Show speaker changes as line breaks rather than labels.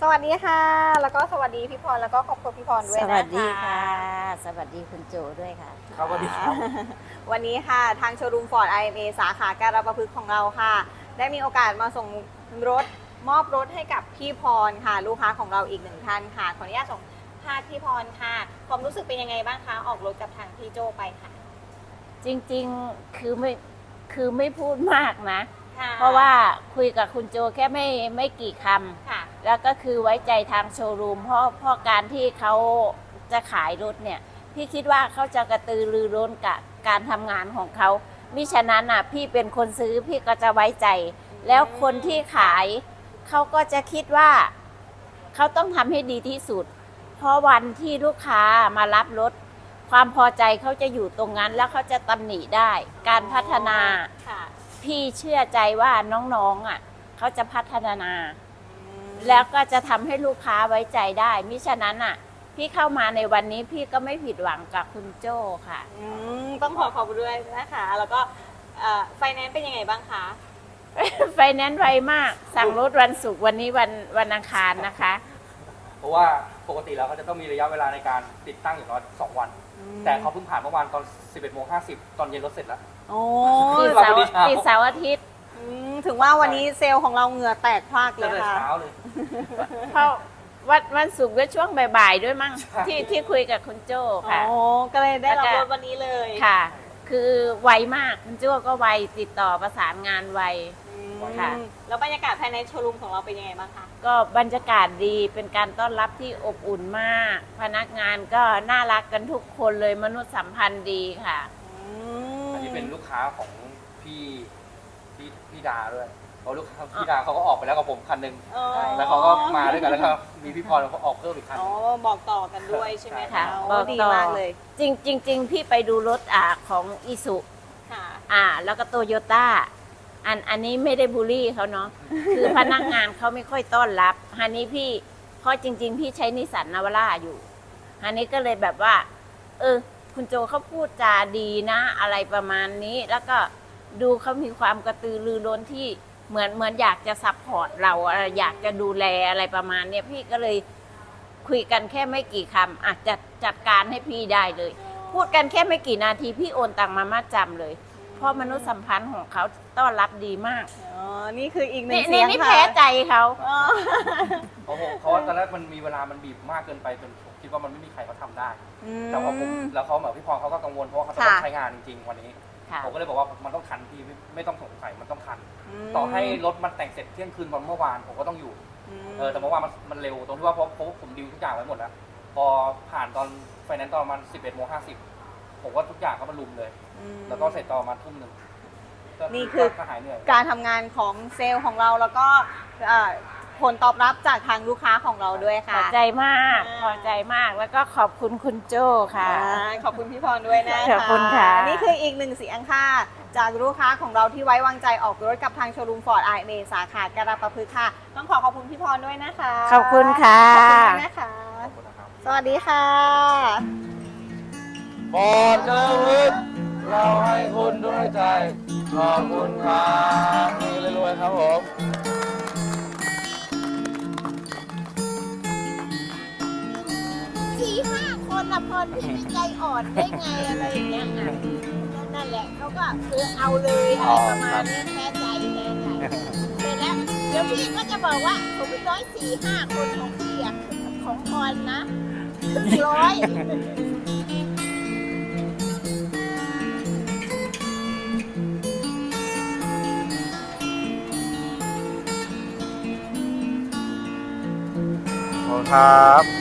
สวัสดีค่ะ แล้วก็สวัสดีพี่พรแล้วก็ครอบครัวพี่พรด้วย
ส
นะคะ
วัสดีค่ะ สวัสดีคุณโจด้วยค่ะ
ครับสวัสดีครับ
วันนี้ค่ะทางโชว์รูมฟอร์ด IMA สาขาการประพฤกษ์ของเราค่ะ ได้มีโอกาสมาส่งรถมอบรถให้กับพี่พรค่ะ ลูกค้าของเราอีกหนึ่งท่านค่ะ ขออนุญาตส่งภาพพี่พรค่ะ ความรู้สึกเป็นยังไงบ้างคะออกรถกับทางพี่โจไปค่ะ
จริงๆ คือไม่ คือไม่พูดมากนะ
ค่
เพราะว่าคุยกับคุณโจแค่ไม่ไม่กี่ค
ค่ะำ
แล้วก็คือไว้ใจทางโชว์รูมเพราะเพราะการที่เขาจะขายรถเนี่ยพี่คิดว่าเขาจะกระตือรือร้นกับการทำงานของเขามิฉะนั้นอะพี่เป็นคนซื้อพี่ก็จะไว้ใจ แล้วคนที่ขายเขาก็จะคิดว่าเขาต้องทำให้ดีที่สุด เพราะวันที่ลูกค้ามารับรถ ความพอใจเขาจะอยู่ตรงนั้นแล้วเขาจะตำหนิได้ การพัฒนา
ค่ะ
พี่เชื่อใจว่าน้องๆอะเขาจะพัฒนา แล้วก็จะทำให้ลูกค้าไว้ใจได้มิฉะนั้นอะ พี่เข้ามาในวันนี้พี่ก็ไม่ผิดหวังกับคุณโจ้ค่ะ
อืมต้องขอขอบคุณด้วยนะคะ แล้วก็ไฟแนนซ์เป็นยังไงบ้างคะ
ไฟแนนซ์ไวมาก สั่งรถวันศุกร์วันนี้วันวันอังคารนะคะ
เพราะว่า ปกติแล้วเขาจะต้องมีระยะเวลาในการติดตั้งอย่างน้อยสองวัน แต่เขาเพิ่งผ่านเมื่อวานตอน 11โมง50 ตอนเย็นรถเสร็จแล้ว
โอ้
ติด
เรา
เสา
ไม่
ร์
ได้เช้า
ติดเสาร์อาทิตย์
อืมถึงว่าวันนี้เซลล์ของเราเหงื่อแตกพรากเล
ตั้
ย
งแต่
ค่ะ
เช้าเลย
เพราะวันวันศุกร์ก็ช่วงบ่ายๆด้วยมั้ง
ใช่
ที่ที่คุยกับคุณโจ้ค่ะ
โอ้ก็เลยได้รับ
แล้วก็
รถวันนี้เลย
ค่ะ คือไวมากคุณโจ้ก็ไวติดต่อประสานงานไว
อืม
ค่ะ
แล้วบรรยากาศภายในโชว์รูมของเราเป็นยังไงบ้างคะ
ก็บรรยากาศดีเป็นการต้อนรับที่อบอุ่นมาก พนักงานก็น่ารักกันทุกคนเลยมนุษยสัมพันธ์ดีค่ะ
อืม
อันนี้เป็นลูกค้าของพี่พี่พี่ดาด้วยเพราะลูกค้าพี่ดาเขาก็ออกไปแล้วกับผมคันหนึ่ง
อ๋อ
แล้วเขาก็มาด้วยกันแล้วก็มีพี่พรเขาออกเพิ่มอีกคันห
อ๋อ
นึ่ง
บอกต่อกันด้วยใช่ไหม
ค่ะ
คะ
บ
โอ้
อก
ดี
ต่อ
มากเลย
จริงจริงจริงพี่ไปดูรถอ่าของอีสุ
ค่ะ
อ่า แล้วก็โตโยต้า อันอันนี้ไม่ได้บูลลี่เขาเนาะ คือพนักงานเขาไม่ค่อยต้อนรับฮันนี้พี่เพราะจริง ๆ พี่ใช้นิสสันนาวาร่าอยู่ฮันนี้ก็เลยแบบว่า เออ คุณโจเขาพูดจาดีนะ อะไรประมาณนี้ แล้วก็ดูเขามีความกระตือรือร้นที่เหมือนเหมือนอยากจะซัพพอร์ตเราเอ่ออยากจะดูแลอะไรประมาณเนี้ยพี่ก็เลยคุยกันแค่ไม่กี่คำอะจัดจัดการให้พี่ได้เลย พูดกันแค่ไม่กี่นาทีพี่โอนตังมามาจำเลย เพราะมนุษยสัมพันธ์ของเขาต้อนรับดีมาก
อ๋อ นี่คืออีกหนึ่
นี่
งเสี
นี่
ยง
นี่
ค่ะ
แพ้ใจเขา
อ๋อ
เพราะผมเขาตอนแรกมันมีเวลามันบีบมากเกินไปจนผมคิดว่ามันไม่มีใครเขาทำได้แต่ว่าผมแล้วเขาแบบพี่พรเขาก็กังวลเพราะว่าเขาจะต้อง
ค่ะ
ใช้งานจริงๆวันนี้
ค่ะ
ผมก็เลยบอกว่ามันต้องทันพี่ไม่ไม่ต้องสงสัยมันต้องทัน
ม
ต่อให้รถมันแต่งเสร็จเที่ยงคืนวันเมื่อวานผมก็ต้องอยู่
ม
เออแต่เมื่อวานมันมันเร็วตรงที่ว่าเพราะเพราะผมดิวทุกอย่างไว้หมดแล้ว พอผ่านตอนไฟแนนซ์ตอนประมาณ11โมง50 ผมว่าทุกอย่างก็มารุมเลย
ม
แล้วก็เสร็จตอนประมาณทุ่มหนึ่งก็
นี่คือ
ก็หายเหนื่อย
การทำงานของเซลล์ของเราแล้วก็เอ่อผลตอบรับจากทางลูกค้าของเราด้วย
พ
ค่ะ
อใจมาก
อ่า
พอใจมากแล้วก็ขอบคุณคุณโจ้ค่ะ
อ่าขอบคุณพี่พรด้วยนะคะ
ขอบคุณค่ะ
นี่คืออีกหนึ่งเสียงค่ะ จากลูกค้าของเราที่ไว้วางใจออกรถกับทางโชว์รูมฟอร์ดไอเอสาขาการประพฤกษ์ค่ะ ต้องขอขอบคุณพี่พรด้วยนะคะ
ขอบคุณค่ะ
ขอบคุณมากนะคะ
ขอบคุณนะครับ
สวัสดีค่ะ
บอดเจริญวิทย์เราให้คุณด้วยใจ ขอบคุณครับมีรวยๆครับผม
สี่ห้าคนละพรพี่ไม่ใจอ่อนได้ไงอะไรอย่างเงี้ยอะนั่นแหละเขาก็คือเอาเลยอะไรประมาณนี้แพ้ใจแพ้ใจเสร็จแล้วเดี๋ยวพี่ก็จะบอกว่าผมพี่น้อยสี่ห้าคนของพี่อะของพรนะครึ่งร้อย
คุณครับ